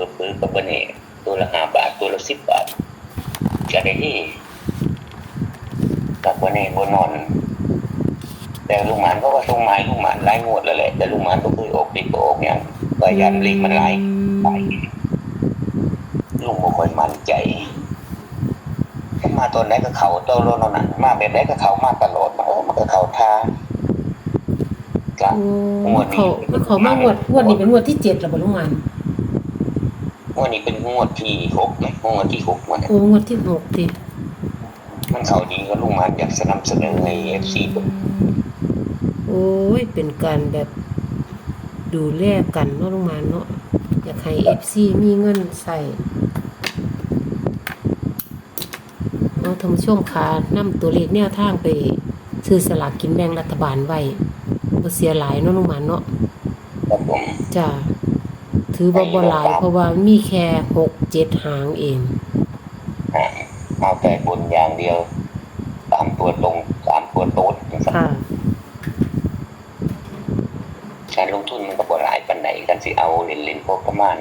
อปื้อกับบันนี่ตัวละห้าบาทตัวละสิบบาทจะได้ที่กับบันนี่บนนอน แต่ลุงหมานเขาก็ส่งไม้ลุงหมานไล่งวดแล้วแหละแต่ลุงหมานก็เคยออกติดก็ออกอย่างก็ยันลิงมันไล่ไปลุงบ่ค่อยมั่นใจมาตัวไหนก็เขาตัวโลนนนั้นมาแบบไหนก็เขามาตลอดมาเออมันก็เขาท่าก็โอ้มันเขามันเขามางวดงวดนี้เป็นงวดที่เจ็ดแล้วบ่ลุงหมัน งวดนี้เป็นงวดที่หกไหมงวดที่หกมันยโอ้งวดที่หกติมันเขาดีก็ลุงหมานอยากสนับสนุนในเอฟซีโอ้ยเป็นการแบบดูแลกันเนาะลุงหมันเนาะอยากให้ FC มีเงินใส่เอาทำช่วงขานำตัวเลขแนวทางไปซื้อสลากกินแบ่งรัฐบาลไว้บ่เสียหลายเนาะลุงหมันเนาะครับผมจ้ะ ถือว่าบ่หลายเพราะว่ามีแค่หกเจ็ดหางเองอ่าเอาแต่บนอย่างเดียวตามตัวตรงตามตัวโต๊ดนะครับค่ะการลงทุนมันก็บ่หลายปันไหนกันสิเอาเล่นเล่นๆพอประมาณ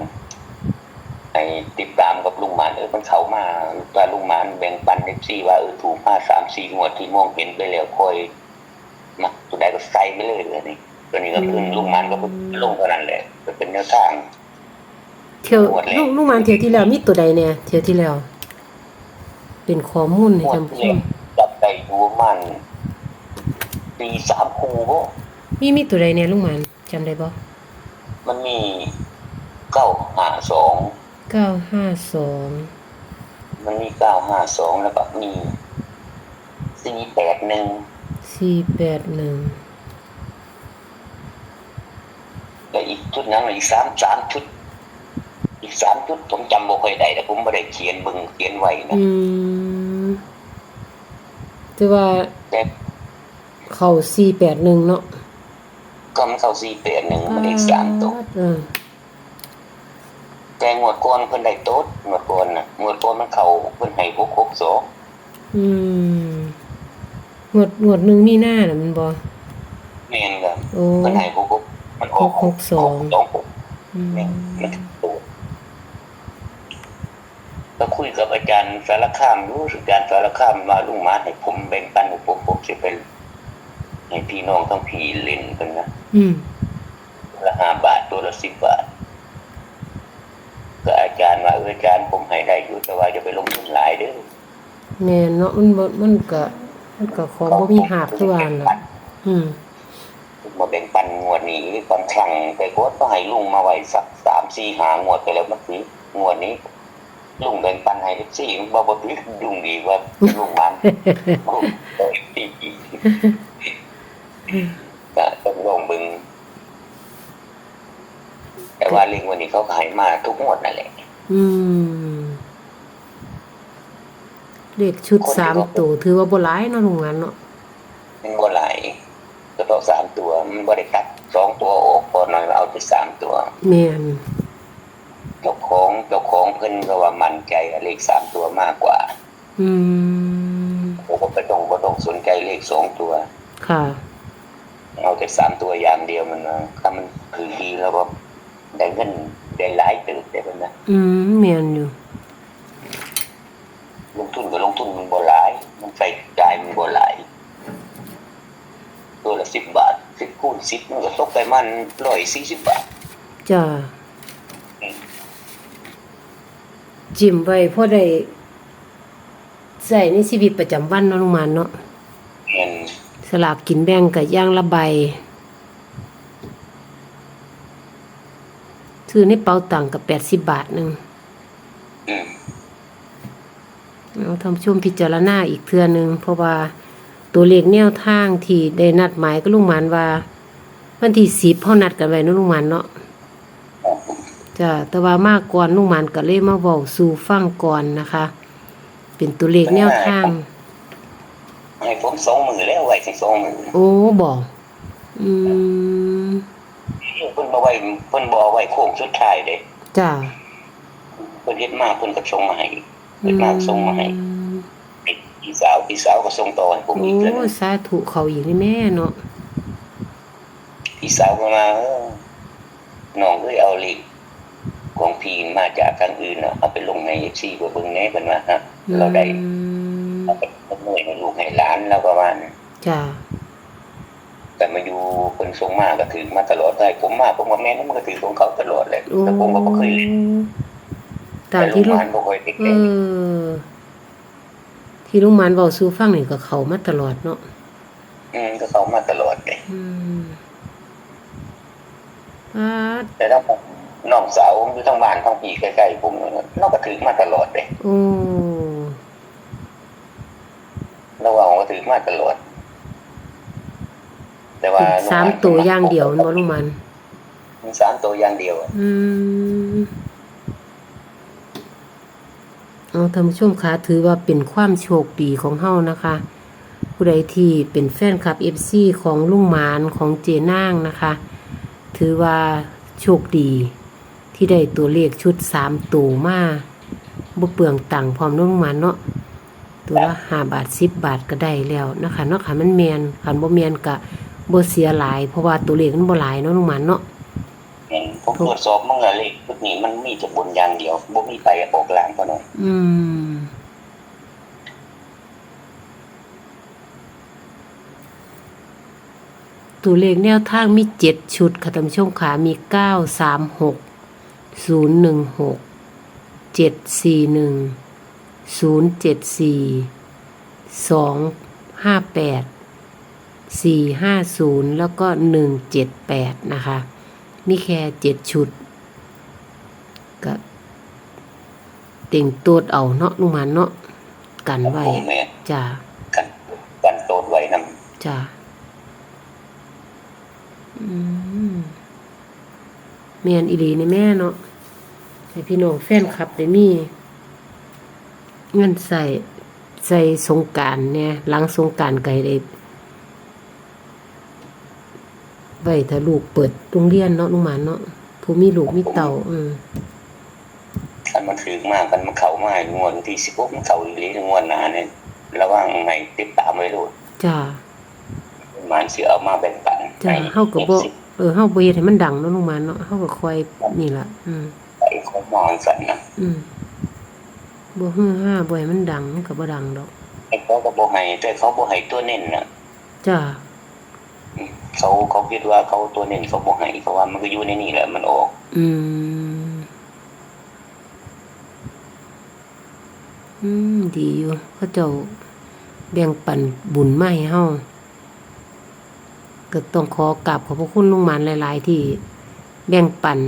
ไอ้ติดตามกับลุงหมานเออมันเข้ามาว่าลุงหมานแบ่งปันเอฟซีว่าเออถูกมาสามสี่งวดที่มองเห็นไปแล้วคอยมาตัวใดก็ใส่ไปเลยเลยนี่ตัวนี้ก็คือลุงหมานก็ลงเท่านั้นแหละก็เป็นแนวทาง เที่ยวหมดแล้วลูกลูกหมันเที่ยวที่แล้วมีตัวใดเนี่ยเที่ยวที่แล้ว เป็นข้อมูลให้งวดท่านผู้ชที่มจับไปดูมันปีสามคูบ่มีมีตัวใดเนี่ยลุงหมันจำได้บ่มันมีเก้าห้าสองเก้าห้าสองมันมีเก้าห้าสองแล้วก็มีสี่แปดหนึ่งสี่แปดหนึ่งแล้วอีกชุดนั้นอีกสามสามชุด อีกสามชุดผมจำบ่ค่อยได้แต่ผมไม่ได้เขียนเบึงเขียนไว้นะอืมแต่ว่าแต่เข้าสี่แปดหนึ่งเนาะก็มันเข้าสี่แปดหนึ่งมันอีกสามตัวเออแต่งวดก่อนเพิ่นได้โต๊ดงวดก่อนน่ะงวดก่อนมันเข้าเพิ่นให้หกหกสองอืมงวดงวดหนึ่งมีหน้าน่ะมันบ่แม่นก็โอ้ เพิ่นให้หกหกมันออกหกหกสองสองหกอืม แม่นมันถู กตัวก็คุยกับอาจารย์สารคามรู้สึกอาจารย์สารคามมาลุงมาให้ผมแบ่งปันให้ผมผมสิไปให้พี่น้องทั้งพี่เล่นกันนะอืมตัวละห้าบาทตัวละสิบบาทก็อาจารย์ว่าเอออาจารย์ผมให้ได้อยู่แต่ว่าจะไปลงทุนหลายเด้อแม่นเนาะมันบ่มันก็มันก็ของบ่มีหาบคือว่าน่ะอืมมาแบ่งปันงวดนี้ตอนครั้งไปโคตก็ให้ลุงมาไว้สักสามสี่หางวดไปแล้วเมื่อกี้งวดนี้ ลุงแบ่งปันให้ทุกสี่บ่บ่พี่ลุงดีกว่าลุงมันลุงเอ้ยตีอีกก็ต้องลองเบึงแต่ว่าลิงวันนี้เขาก็ให้มาทุกงวดนั่นแหละ อืมเลขชุดสามตัวถือว่าบ่หลายเนาะลุงหมันเนาะมันบ่หลายก็ต้องสามตัวมันบ่ได้ตัดสองตัวออกพอหน่อยเอาที่สามตัวแม่นเจ้าของเจ้าของเพิ่นก็ว่ามั่นใจเลขสามตัวมากกว่า อืมผมก็บ่ต้องบ่ต้องสนใจเลขสองตัว ค่ะ เอาแต่สามตัวอย่างเดียวมันนะถ้ามันถือดีแล้วก็ได้เงินได้หลายตื่นได้เพิ่นนะอืมแม่นอยู่ลงทุนก็ลงทุนมันบ่หลาย มันใส่จ่ายมันบ่หลายตัวละสิบบาทสิบคูณสิบมันก็ตกไปมันร้อยสี่สิบบาทจ้า จิ้มไว้พอได้ใส่ในชีวิตประจำวันเนาะลุงหมันเนาะเงินสลากกินแบ่งกับย่างละใบซื้อในเป๋าตังค์กับแปดสิบบาทหนึ่งอืมเอาทำช่วมพิจารณาอีกเทื่อหนึ่งเพราะว่าตัวเลขแนวทางที่ได้นัดหมายกับลุงหมันว่า วันที่สิบเขานัดกันไว้เนาะลุงหมันเนาะครับผม จ้ะแต่ว่ามากก่อนลุงหมันก็เลยมาเว้าสู่ฟังก่อนนะคะ เป็นตัวเลขแนวทาง ให้ผมสองมือแล้วไว้ที่สองมือโอ้บอกอืมเพิ่นบ่ไว้เพิ่นบ่เอาไว้โค้งสุดท้ายเด้จ้ะเพิ่นเฮ็ดมาเพิ่นก็ส่งมาให้เฮ็ดมาส่งมาให้อืมพี่สาวพี่สาวก็ส่งต่อให้ผมโอ้อีกเทื่อนึงสาธุเขาอีกนี่แม่เนาะพี่สาวก็มาเออน้องเอ้ยเอาเลข ของพีนมาจากทางอื่นเนาะเอาไปลงในซีเพื่อเบิ่งแหน่เป็นว่าฮะเราได้อืมเอาไปเมื่อยให้ลูกให้หลานแล้วประมาณจ้าแต่มาอยู่คนทรงมากก็ถือมาตลอดได้ผมมาผมว่าแม่นั่นมันก็ถือของเขาตลอดเลยโอ้แต่ผมก็บ่เคยเล่นตามแต่ลูที่กลูหกลานบ่เคยเล่นเออที่ลุงหมานเว้าสู่ฟังนี่ก็เข้ามาตลอดเนาะอืมก็เขามาตลอดเลยอืมอ่าแต่ถ้าผม น้องสาวผมอยู่ทางบ้านทางพี่ใกล้ๆผมเราก็ถือมาตลอดเลยโอ้เราว่าผมก็ถือมาตลอด แต่ว่าสามตัวอย่างเดียวแม่นบ่ลุงหมันสามตัวอย่างเดียวอะอืมเอาท่านผู้ชมคะถือว่าเป็นความโชคดีของเฮานะคะ ผู้ใดที่เป็นแฟนคลับ FC ของลุงหมานของเจนางนะคะ ถือว่าโชคดี ที่ได้ตัวเลขชุดสามตัวมาบ่เปลืองตังค์พร้อมเนาะลุงหมานเนาะตัวละห้าบาทสิบบาทก็ได้แล้วนะคะเนาะค่ะมันแมนคันบ่แมนก็บ่เสียหลาย เพราะว่าตัวเลขมันบ่หลายเนาะลุงหมานเนาะอืมผมตรวจสอบมั่งละเลขชุดนี้มันมีจะบนอย่างเดียวบ่มีไปออกลางก็หน่อยอืมตัวเลขแนวทางมีเจ็ดชุดค่ะท่านผู้ชมขามีเก้าสามหก ศูนย์หนึ่งหกเจ็ดสี่หนึ่งศูนย์เจ็ดสี่สองห้าแปดสี่ห้าศูนย์แล้วก็หนึ่งเจ็ดแปดนะคะ มีแค่เจ็ดชุดก็เต่งตัวเอาเนาะลุงหมันเนาะกันไว้ผมแม่จ้ากันกันโตดไว้นำจ้าอืม แม่นอีหลีในแม่เนาะให้พี่น้องแฟนคลับได้มี เงินใส่ใส่สงกรารเนี่ยหลังสงกรารไก่ได้ไว้ถ้าลูกเปิดโรงเรียนเนาะลุงหมันเนาะผู้มีลูกมีเต่าอืมคันมันถือมากกันมันเข้ามางวดที่16มันเข้าอีหลีงวดหน้าเนี่ยระวังให้ติดตามไว้โลดจ้ามันสิเอามาแบ่งปันจ้าให้ เฮาก็บ่สิ เออเฮาบ่เฮ็ดให้มันดังเนาะลุงหมันเนาะเฮาก็คอยนี่ล่ะอืมไปของมองสั่นนะอืมบ่ฮือห้าบ่ให้มันดังมันก็บ่ดังดอกไอ้เขาก็บ่ให้แต่เขาบ่ให้ตัวเน้นน่ะจ้าอืมเขาเขาคิดว่าเขาตัวเน้นเขาบ่ให้เพราะว่ามันก็อยู่ในนี่แหละมันออก อืมอืมดีอยู่เขาเจ้าแบ่งปันบุญมาให้เฮา ก็ต้องขอกราบขอบพระคุณลุงหมานหลาย ๆ ที่แบ่งปัน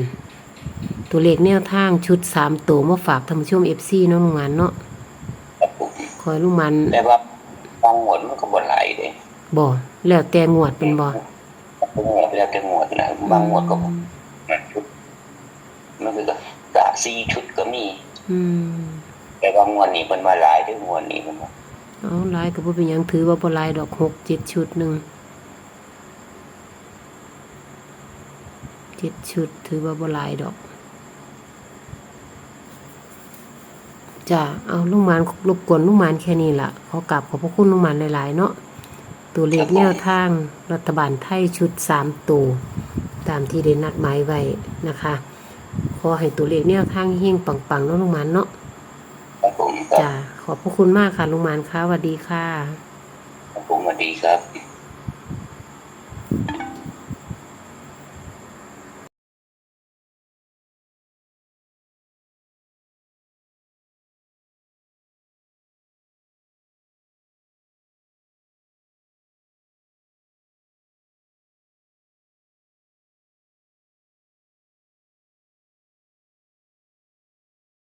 ตัวเลขแนวทางชุดสามตัวมาฝากท่านผู้ชม FC เนาะลุงหมานเนาะครับผมขอให้ลุงหมานแต่ว่าบางหมวดมันก็บ่หลายเด้บ่แล้วแต่งวดเป็นบ่บางหมวดแล้วแต่หมวดนะบางหมวดก็บ่มันชุดมันก็สามสี่ชุดก็มี อืมแต่ว่างวดนี้มันมาหลายเด้วยงวดนี้มันว่าเอาหลายก็บ่เป็นหยังถือว่าบ่หลายดอกหกเจ็ดชุดหนึ่ง เจ็ดชุด ถือว่าบ่หลายดอกจ้ะเอาลุงหมานรบกวนลุงหมานแค่นี้ล่ะขอกลับขอบพระคุณลุงหมานหลายๆ เนาะตัวเลขแนวทางรัฐบาลไทยชุดสามตัวตามที่ได้นัดหมายไว้นะคะขอให้ตัวเลขแนวทางเฮงปังๆเนาะลุงหมานเนาะครับผมครับจ้ะขอบพระคุณมากค่ะลุงหมานค่ะสวัสดีค่ะครับผมสวัสดีครับ